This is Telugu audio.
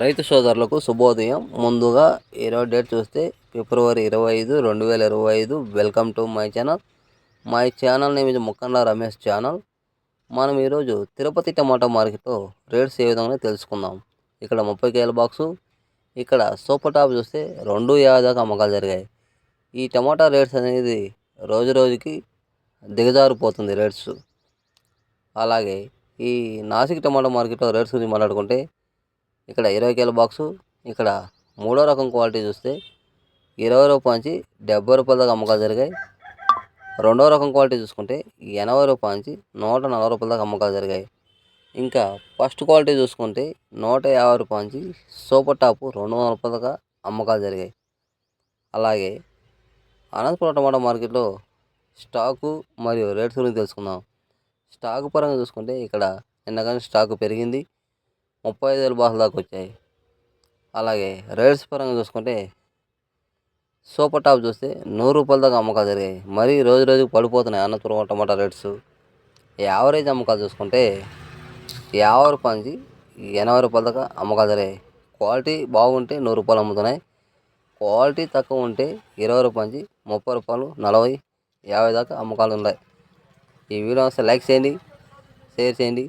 రైతు సోదరులకు శుభోదయం. ముందుగా ఈరోజు డేట్ చూస్తే ఫిబ్రవరి ఇరవై ఐదు రెండు వేల ఇరవై ఐదు. Welcome to my channel my channel name ఇది రమేష్ ఛానల్ మనం ఈరోజు తిరుపతి టమాటా మార్కెట్లో రేట్స్ ఏ విధంగా తెలుసుకుందాం. ఇక్కడ ముప్పై కేల బాక్సు ఇక్కడ సూపర్ టాప్ చూస్తే రెండు యాభై దాకా అమ్మకాలు జరిగాయి. ఈ టమాటా రేట్స్ అనేది రోజు రోజుకి దిగజారిపోతుంది రేట్స్. అలాగే ఈ నాసిక్ టమాటా మార్కెట్లో రేట్స్ గురించి మాట్లాడుకుంటే ఇక్కడ ఇరవై కేల బాక్సు ఇక్కడ మూడో రకం క్వాలిటీ చూస్తే ఇరవై రూపాయల నుంచి డెబ్బై రూపాయల దాకా అమ్మకాలు జరిగాయి. రెండో రకం క్వాలిటీ చూసుకుంటే ఎనభై రూపాయల నుంచి నూట నలభై రూపాయల దాకా అమ్మకాలు జరిగాయి. ఇంకా ఫస్ట్ క్వాలిటీ చూసుకుంటే నూట యాభై రూపాయల నుంచి సూపర్ టాప్ రెండు వందల రూపాయల దాకా అమ్మకాలు జరిగాయి. అలాగే అనంతపురం టమాటా మార్కెట్లో స్టాకు మరియు రేట్స్ గురించి తెలుసుకుందాం. స్టాకు పరంగా చూసుకుంటే ఇక్కడ నిన్న కానీ స్టాకు పెరిగింది. ముప్పై ఐదు వేల బాసలు దాకా వచ్చాయి. అలాగే రేట్స్ పరంగా చూసుకుంటే సూపర్ టాప్ చూస్తే నూరు రూపాయల దాకా అమ్మకాలు జరిగాయి. మరీ రోజు రోజుకు పడిపోతున్నాయి అనంతపురం టమాటా రేట్స్. యావరేజ్ అమ్మకాలు చూసుకుంటే యాభై రూపాయల నుంచి ఎనభై రూపాయల దాకా అమ్మకాలు జరిగాయి. క్వాలిటీ బాగుంటే నూరు రూపాయలు అమ్ముతున్నాయి. క్వాలిటీ తక్కువ ఉంటే ఇరవై రూపాయల నుంచి ముప్పై రూపాయలు నలభై యాభై దాకా అమ్మకాలు ఉన్నాయి. ఈ వీడియో వస్తే లైక్ చేయండి షేర్ చేయండి.